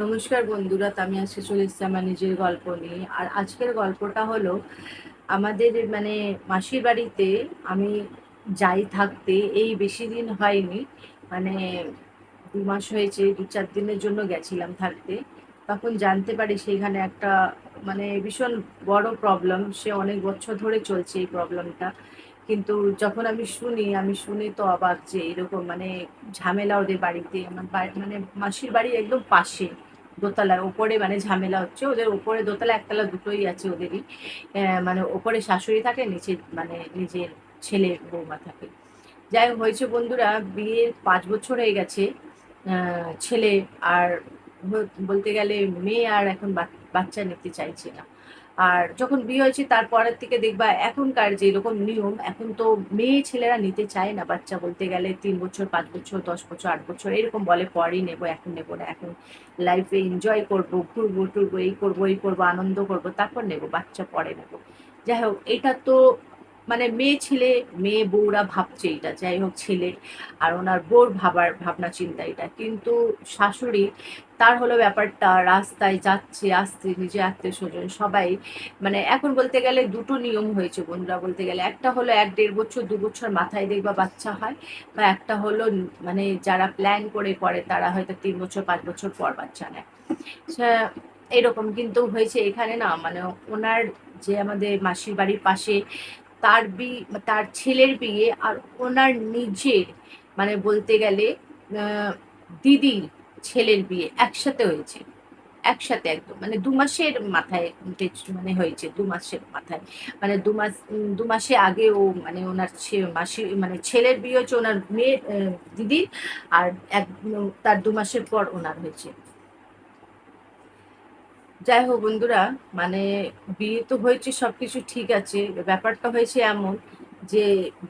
নমস্কার বন্ধুরা আমি আজকে চলে এসেছি আমার নিজের গল্প নিয়ে। আর আজকের গল্পটা হলো আমাদের মানে মাসির বাড়িতে আমি যাই থাকতে এই বেশি দিন হয়নি মানে দু মাস হয়েছে, দু চার দিনের জন্য গেছিলাম থাকতে। তখন জানতে পারি সেখানে একটা মানে ভীষণ বড় প্রবলেম সে অনেক বছর ধরে চলছে এই প্রবলেমটা কিন্তু যখন আমি শুনি আমি শুনি তো অবাক যে এরকম মানে ঝামেলা ওদের বাড়িতে আমার মানে মাসির বাড়ি একদম পাশে দোতলায় ওপরে মানে ঝামেলা হচ্ছে। ওদের ওপরে দোতলা, একতলা দুটোই আছে ওদেরই। মানে ওপরে শাশুড়ি থাকে, নিচে মানে নিজের ছেলে বৌমা থাকে। যাই হয়েছে বন্ধুরা, বিয়ের পাঁচ বছর হয়ে গেছে। ছেলে আর বলতে গেলে মেয়ে আর এখন বাচ্চা নিতে চাইছে না। আর যখন বিয়ে হয়েছে তারপরের থেকে দেখবা এখনকার যে এরকম নিয়ম, এখন তো মেয়ে ছেলেরা নিতে চায় না বাচ্চা বলতে গেলে, তিন বছর, পাঁচ বছর, দশ বছর, আট বছর, এরকম বলে, পরেই নেব, এখন নেব না, এখন লাইফে এনজয় করব, ঘুরবো, টুরবো, এই করব এই করব, আনন্দ করব, তারপর নেব, বাচ্চা পরে নেব। যাই হোক, এটা তো মানে মেয়ে ছেলে, মেয়ে বউরা ভাবছে এটা, যাই হোক ছেলে, আর ওনার বউর ভাবার ভাবনা চিন্তা এটা। কিন্তু শাশুড়ি তার হলো ব্যাপারটা, রাস্তায় যাচ্ছে, আসছে, নিজে আত্মীয় স্বজন, সবাই মানে এখন বলতে গেলে দুটো নিয়ম হয়েছে বন্ধুরা বলতে গেলে। একটা হলো এক দেড় বছর, দু বছর মাথায় দেখবা বাচ্চা হয়, বা একটা হলো মানে যারা প্ল্যান করে করে তারা হয়তো তিন বছর, পাঁচ বছর পর বাচ্চা নেয়। এরকম কিন্তু হয়েছে এখানে না মানে ওনার যে আমাদের মাসির বাড়ির পাশে তার বি তার ছেলের বিয়ে আর ওনার নিজের মানে বলতে গেলে দিদির ছেলের বিয়ে একসাথে হয়েছে। একসাথে একদম মানে দু মাসের মাথায় মানে হয়েছে দু মাসের মাথায়। মানে দু মাস দু মাসে আগে ও মানে ওনার মাসি মানে ছেলের বিয়ে হচ্ছে ওনার আহ, দিদির আর এক তার দু মাসের পর ওনার হয়েছে। যাই হোক বন্ধুরা মানে বিয়ে তো হয়েছে সবকিছু ঠিক আছে ব্যাপারটা হয়েছে এমন যে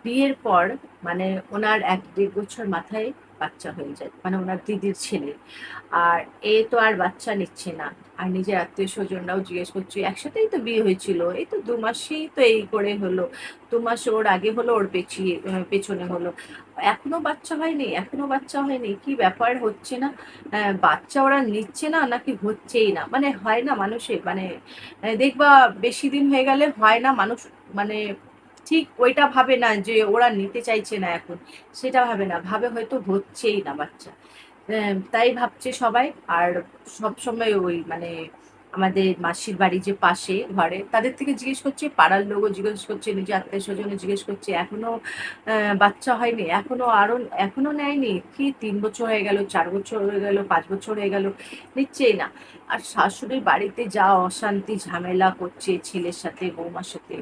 বিয়ের পর মানে ওনার এক দেড় বছর মাথায় বাচ্চা হয়ে যায় মানে ওনার দিদির ছেলে। আর এ তো আর বাচ্চা নিচ্ছে না। আর নিজের আত্মীয় স্বজনরাও জিজ্ঞেস করছে, একসাথেই তো বিয়ে হয়েছিল? এই তো দু মাসেই তো এই করে হলো। দু মাস ওর আগে হলো, ওর পেছিয়ে পেছনে হলো। এখনও বাচ্চা হয়নি, এখনও বাচ্চা হয়নি। কি ব্যাপার হচ্ছে না? বাচ্চা ওরা নিচ্ছে না নাকি হচ্ছেই না? মানে হয় না মানুষের মানে দেখবা বেশি দিন হয়ে গেলে হয় না মানুষ মানে ঠিক ওইটা ভাবে না যে ওরা নিতে চাইছে না এখন। সেটা ভাবে না। ভাবে হয়তো হচ্ছেই না বাচ্চা। তাই ভাবছে সবাই। আর সব সময় ওই মানে আমাদের মাসির বাড়ি যে পাশে ঘরে, তাদের থেকে জিজ্ঞেস করছে, পাড়ার লোকও জিজ্ঞেস করছে নিজে আত্মীয় স্বজনে জিজ্ঞেস করছে, এখনও বাচ্চা হয়নি, এখনও আরও, এখনও নেয়নি। কি তিন বছর হয়ে গেল, চার বছর হয়ে গেল, পাঁচ বছর হয়ে গেল, নিচ্ছেই না। আর শাশুড়ির বাড়িতে যা অশান্তি, ঝামেলা করছে ছেলের সাথে, বৌমার সাথে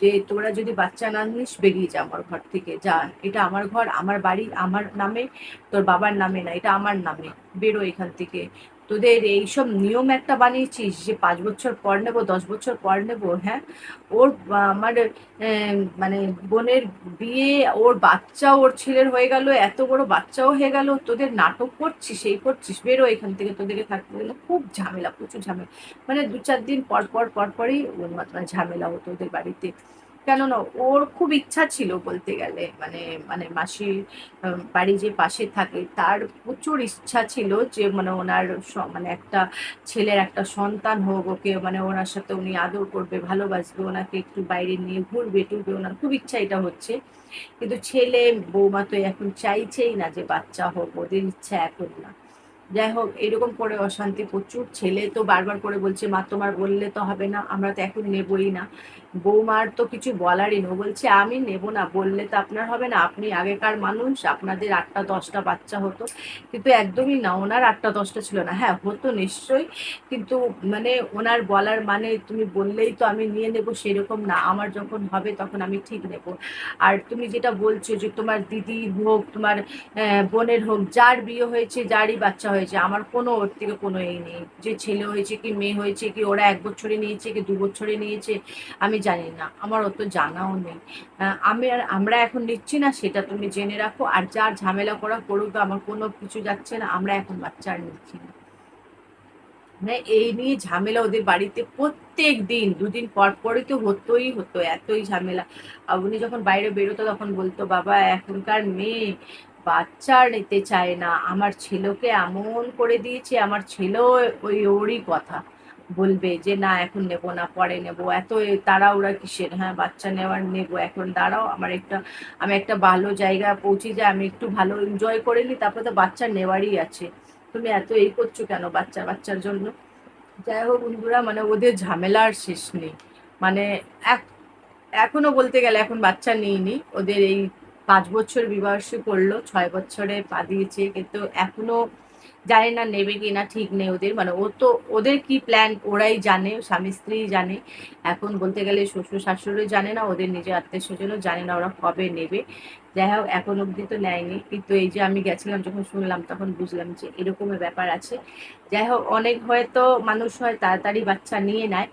যে তোরা যদি বাচ্চা না নিস, বেরিয়ে যা আমার ঘর থেকে, যা। এটা আমার ঘর, আমার বাড়ি, আমার নামে, তোর বাবার নামে না, এটা আমার নামে। বেরো এখান থেকে। তোদের এইসব নিয়ম একটা বানিয়েছিস যে পাঁচ বছর পর নেব, দশ বছর পর নেব হ্যাঁ? ওর আমার মানে বোনের বিয়ে, ওর বাচ্চা, ওর ছেলের হয়ে গেল, এত বড় বাচ্চাও হয়ে গেল, তোদের নাটক করছিস, সেই করছিস, বেরো এখান থেকে, তোদেরকে থাকতে গেলে খুব ঝামেলা, প্রচুর ঝামেলা। মানে দু চার দিন পর পর পর, পরই ওর ঝামেলা হতো ওদের বাড়িতে কেননা ওর খুব ইচ্ছা ছিল বলতে গেলে। মানে মানে মাসির বাড়ি যে পাশে থাকে, তার প্রচুর ইচ্ছা ছিল যে মানে ওনার মানে একটা ছেলের একটা সন্তান হোক, ওকে মানে ওনার সাথে উনি আদর করবে, ভালোবাসবে, ওনাকে একটু বাইরে নিয়ে ঘুরবে, টুরবে, ওনার খুব ইচ্ছা এটা হচ্ছে। কিন্তু ছেলে, বৌমা তো এখন চাইছেই না যে বাচ্চা হোক, ওদের ইচ্ছা এখন না। যাই হোক, এরকম করে অশান্তি প্রচুর। ছেলে তো বারবার করে বলছে, মা, তোমার বললে তো হবে না, আমরা তো এখন নেবই না। বৌমার তো কিছু বলারই না বলছে, আমি নেব না। বললে তো আপনার হবে না। আপনি আগেকার মানুষ, আপনাদের আটটা দশটা বাচ্চা হতো। কিন্তু একদমই না, ওনার আটটা দশটা ছিল না। হ্যাঁ হতো নিশ্চয়ই। কিন্তু মানে ওনার বলার মানে তুমি বললেই তো আমি নিয়ে নেব, সেরকম না। আমার যখন হবে তখন আমি ঠিক নেব। আর তুমি যেটা বলছো যে তোমার দিদি হোক, তোমার বোনের হোক, যার বিয়ে হয়েছে, যারই বাচ্চা হয়েছে, আমার কোনো ওর থেকে কোনো এই নেই। যে ছেলে হয়েছে কি, মেয়ে হয়েছে কি, ওরা এক বছরে নিয়েছে কি, দু বছরে নিয়েছে, আমি জানি না, আমার অত জানাও নেই। আমি আর আমরা এখন নিচ্ছি না, সেটা তুমি জেনে রাখো। আর যার ঝামেলা করা করুক, আমার কোনো কিছু যাচ্ছে না, আমরা এখন বাচ্চা আর নিচ্ছি না। মানে এই নিয়ে ঝামেলা ওদের বাড়িতে প্রত্যেক দিন, দুদিন পর পরই তো হতোই, হতো, এতই ঝামেলা। উনি যখন বাইরে বেরোতো তখন বলতো, বাবা, এখনকার মেয়ে বাচ্চা নিতে চায় না। আমার ছেলেকে এমন করে দিয়েছে, আমার ছেলেও ওই ওরই কথা। বলবে যে, না, এখন নেব না, পরে নেব। এত তাড়াহুড়া কিসের? হ্যাঁ বাচ্চা নেওয়ার নেব। এখন দাঁড়াও, আমার একটা, আমি একটা ভালো জায়গা পৌঁছে যাই, আমি একটু ভালো এনজয় করে নিই, তারপরে তো বাচ্চা নেওয়ারই আছে। তুমি এত এই করছ কেন বাচ্চা, বাচ্চার জন্য? যাই হোক বন্ধুরা মানে ওদের ঝামেলার শেষ নেই। মানে এক, এখনও বলতে গেলে এখন বাচ্চা নিইনি। ওদের এই পাঁচ বছর বিবাহসী করল, ছয় বছরে পা দিয়েছে, কিন্তু এখনও জানি না নেবে কি না, ঠিক নেই ওদের। মানে ও তো, ওদের কি প্ল্যান ওরাই জানে, স্বামী স্ত্রী জানে। এখন বলতে গেলে শ্বশুর শাশুড়ি জানে না, ওদের নিজের আত্মীয় স্বজনও জানে না ওরা কবে নেবে। যাই হোক, এখন অবধি তো নেয়নি। কিন্তু এই যে আমি গেছিলাম যখন শুনলাম, তখন বুঝলাম যে এরকমের ব্যাপার আছে। যাই হোক, অনেক হয়তো মানুষ হয়, তাড়াতাড়ি বাচ্চা নিয়ে নেয়।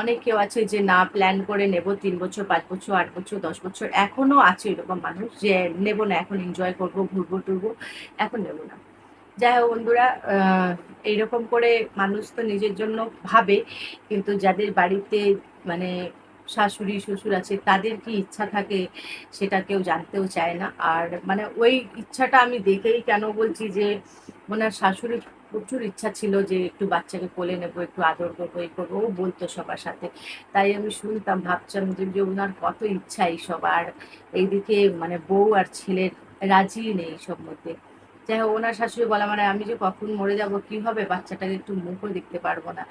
অনেক কেউ আছে যে না প্ল্যান করে নেব, তিন বছর, পাঁচ বছর, আট বছর, দশ বছর। এখনও আছে এরকম মানুষ যে নেব না, এখন এনজয় করব, ঘুরবো, টুরবো, এখন নেব না। যাই হোক বন্ধুরা এইরকম করে মানুষ তো নিজের জন্য ভাবে, কিন্তু যাদের বাড়িতে মানে শাশুড়ি, শ্বশুর আছে, তাদের কি ইচ্ছা থাকে সেটা কেউ জানতেও চায় না। আর মানে ওই ইচ্ছাটা আমি দেখেই কেন বলছি যে ওনার শাশুড়ির প্রচুর ইচ্ছা ছিল যে, একটু বাচ্চাকে কোলে নেব, একটু আদর করব, এই করব, ও বলতো সবার সাথে। তাই আমি শুনতাম, ভাবছিলাম যে যে ওনার কত ইচ্ছা এইসব আর এইদিকে মানে বউ আর ছেলের রাজি নেই সব মধ্যে। যাই হোক, ওনার শাশুড়ি বলা মানে আমি যে কখন মরে যাব, কি হবে? বাচ্চাটাকে একটু মুখও দেখতে পারব না।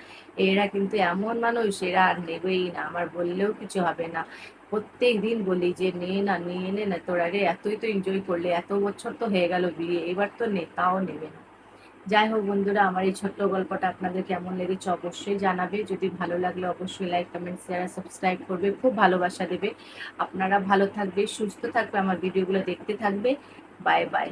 এরা কিন্তু এমন মানুষ, এরা আর নেবেই না। আমার বললেও কিছু হবে না। প্রত্যেক দিন বলি যে, নে না নিয়ে নে, না, তোরা রে এতই তো এনজয় করলে, এত বছর তো হয়ে গেল বিয়ে, এবার তো নে, তাও নেবে না। যাই হোক বন্ধুরা, আমার এই ছোট্ট গল্পটা আপনাদের কেমন লেগেছে অবশ্যই জানাবে। যদি ভালো লাগলে, অবশ্যই লাইক কমেন্ট শেয়ার সাবস্ক্রাইব করবে। খুব ভালোবাসা দেবে। আপনারা ভালো থাকবে, সুস্থ থাকবে, আমার ভিডিওগুলো দেখতে থাকবে। Bye bye